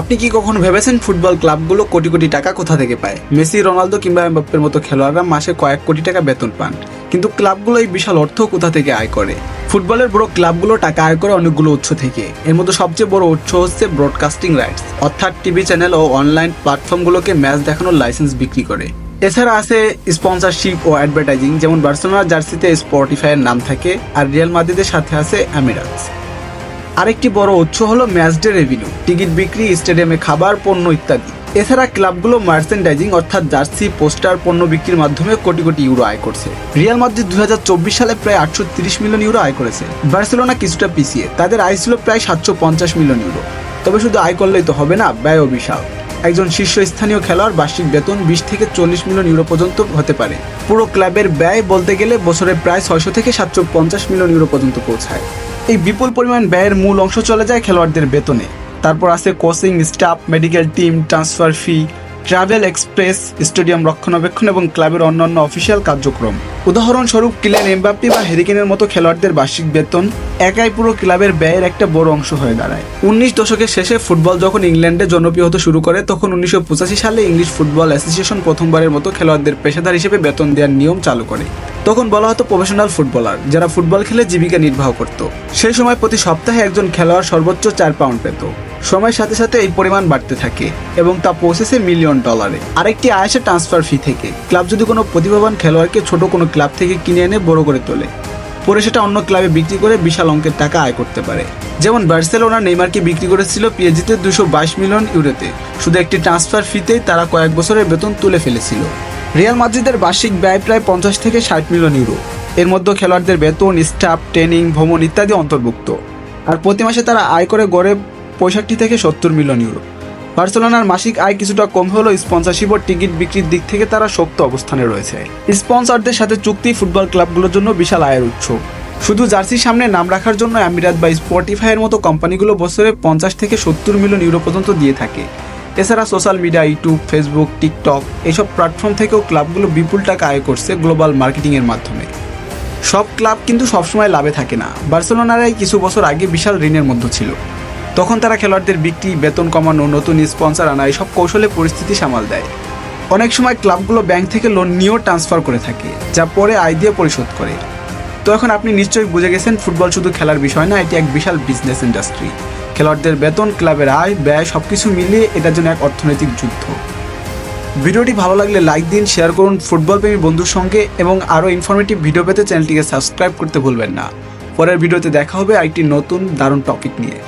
আপনি কি কখনো ভেবেছেন ফুটবল ক্লাবগুলো কোটি কোটি টাকা কোথা থেকে পায়? মেসি, রোনালদো কিংবা এমবাপ্পের মতো খেলোয়াড়রা মাসে কয়েক কোটি টাকা বেতন পান। কিন্তু ক্লাবগুলো এই বিশাল অর্থ কোথা থেকে আয় করে? ফুটবলের বড় ক্লাবগুলো টাকা আয় করে অনেকগুলো উৎস থেকে। এর মধ্যে সবচেয়ে বড় উৎস হচ্ছে ব্রডকাস্টিং রাইটস অর্থাৎ টিভি চ্যানেল ও অনলাইন প্ল্যাটফর্মগুলোকে ম্যাচ দেখানোর লাইসেন্স বিক্রি করে। এছাড়া আছে স্পন্সরশিপ ও অ্যাডভার্টাইজিং যেমন বার্সেলোনা জার্সিতে স্পটিফাইয়ের নাম থাকে, আর রিয়াল মাদ্রিদের সাথে আছে অ্যামিরাটস আরেকটি বড় উৎস হল ম্যাচ ডে রেভিনিউ, টিকিট বিক্রি, স্টেডিয়ামে খাবার, পণ্য ইত্যাদি। এছাড়া ক্লাবগুলো মার্চেন্ডাইজিং, অর্থাৎ জার্সি, পোস্টার, পণ্য বিক্রির মাধ্যমে কোটি কোটি ইউরো আয় করছে। রিয়াল মাদ্রিদ দু হাজার চব্বিশ সালে প্রায় আটশো মিলিয়ন ইউরো আয় করেছে। বার্সেলোনা কিছুটা পিছিয়ে, তাদের আয় ছিল প্রায় সাতশো পঞ্চাশ মিলিয়ন ইউরো। তবে শুধু আয় করলেই তো হবে না, ব্যয় বিশাল একজন শীর্ষস্থানীয় খেলোয়াড় বার্ষিক বেতন বিশ থেকে চল্লিশ মিলিয়ন ইউরো পর্যন্ত হতে পারে। পুরো ক্লাবের ব্যয় বলতে গেলে বছরে প্রায় ছয়শো থেকে সাতশো পঞ্চাশ মিলিয়ন ইউরো পর্যন্ত পৌঁছায়। এই বিপুল পরিমাণ ব্যয়ের মূল অংশ চলে যায় খেলোয়াড়দের বেতনে। তারপর আছে coaching, staff, medical team, transfer fee travel express, stadium রক্ষণাবেক্ষণ এবং ক্লাবের অন্যান্য অফিসিয়াল কার্যক্রম। উদাহরণস্বরূপ কিলেন এমবাপ্পি বা হেরিকেনের মতো খেলোয়াড়দের বার্ষিক বেতন একাই পুরো ক্লাবের ব্যয়ের একটা বড় অংশ হয়ে দাঁড়ায়। উনিশ দশকের শেষে ফুটবল যখন ইংল্যান্ডে জনপ্রিয় হতে শুরু করে, তখন উনিশশো পঁচাশি সালে ইংলিশ ফুটবল অ্যাসোসিয়েশন প্রথমবারের মতো খেলোয়াড়দের পেশাদার হিসেবে বেতন দেওয়ার নিয়ম চালু করে। তখন বলা হতো প্রফেশনাল ফুটবলার, যারা ফুটবল খেলে জীবিকা নির্বাহ করত। সেই সময় প্রতি সপ্তাহে একজন খেলোয়াড় সর্বোচ্চ চার পাউন্ড পেত। সময়ের সাথে সাথে এই পরিমাণ বাড়তে থাকে এবং তা পৌঁছেছে মিলিয়ন ডলারে আরেকটি আয়সে ট্রান্সফার ফি থেকে। ক্লাব যদি কোনো প্রতিভাবান খেলোয়াড়কে ছোট কোনো ক্লাব থেকে কিনে এনে বড় করে তোলে, পরে সেটা অন্য ক্লাবে বিক্রি করে বিশাল অঙ্কের টাকা আয় করতে পারে। যেমন বার্সেলোনা নেইমারকে বিক্রি করেছিল পিএজিতে দুশো বাইশ মিলিয়ন ইউরোতে। শুধু একটি ট্রান্সফার ফিতেই তারা কয়েক বছরের বেতন তুলে ফেলেছিল। রিয়াল মাদ্রিদের বার্ষিক ব্যয় প্রায় পঞ্চাশ থেকে ষাট মিলিয়ন ইউরো। এর মধ্যে খেলোয়াড়দের বেতন, স্টাফ, ট্রেনিং, ভ্রমণ ইত্যাদি অন্তর্ভুক্ত। আর প্রতি মাসে তারা আয় করে গড়ে পঁয়ষট্টি থেকে সত্তর মিলিয়ন ইউরো। বার্সেলোনার মাসিক আয় কিছুটা কম হলেও স্পন্সরশিপ ও টিকিট বিক্রির দিক থেকে তারা শক্ত অবস্থানে রয়েছে। স্পন্সরদের সাথে চুক্তি ফুটবল ক্লাবগুলোর জন্য বিশাল আয়ের উৎস। শুধু জার্সির সামনে নাম রাখার জন্য আমিরাত বা স্পটিফাইয়ের মতো কোম্পানিগুলো বছরে পঞ্চাশ থেকে সত্তর মিলিয়ন ইউরো পর্যন্ত দিয়ে থাকে। এছাড়া social media, YouTube, Facebook, TikTok এইসব প্ল্যাটফর্ম থেকেও ক্লাবগুলো বিপুল টাকা আয় করছে গ্লোবাল মার্কেটিংয়ের মাধ্যমে। সব ক্লাব কিন্তু সবসময় লাভে থাকে না। বার্সেলোনারাই কিছু বছর আগে বিশাল ঋণের মধ্যে ছিল। তখন তারা খেলোয়াড়দের বিক্রি, বেতন কমানো, নতুন স্পন্সর আনা, এসব কৌশলে পরিস্থিতি সামাল দেয়। অনেক সময় ক্লাবগুলো ব্যাংক থেকে লোন নিয়েও ট্রান্সফার করে থাকে, যা পরে আয় দিয়ে পরিশোধ করে। তো এখন আপনি নিশ্চয়ই বুঝে গেছেন, ফুটবল শুধু খেলার বিষয় না, এটি এক বিশাল বিজনেস ইন্ডাস্ট্রি খেলোয়াড়দের বেতন, ক্লাবের আয়, ব্যয় সব কিছু মিলিয়ে এটার জন্য এক অর্থনৈতিক যুদ্ধ। ভিডিওটি ভালো লাগলে লাইক দিন শেয়ার করুন ফুটবল প্রেমী বন্ধুর সঙ্গে, এবং আরও ইনফরমেটিভ ভিডিও পেতে চ্যানেলটিকে সাবস্ক্রাইব করতে ভুলবেন না। পরের ভিডিওতে দেখা হবে আরেকটি নতুন, দারুণ টপিক নিয়ে।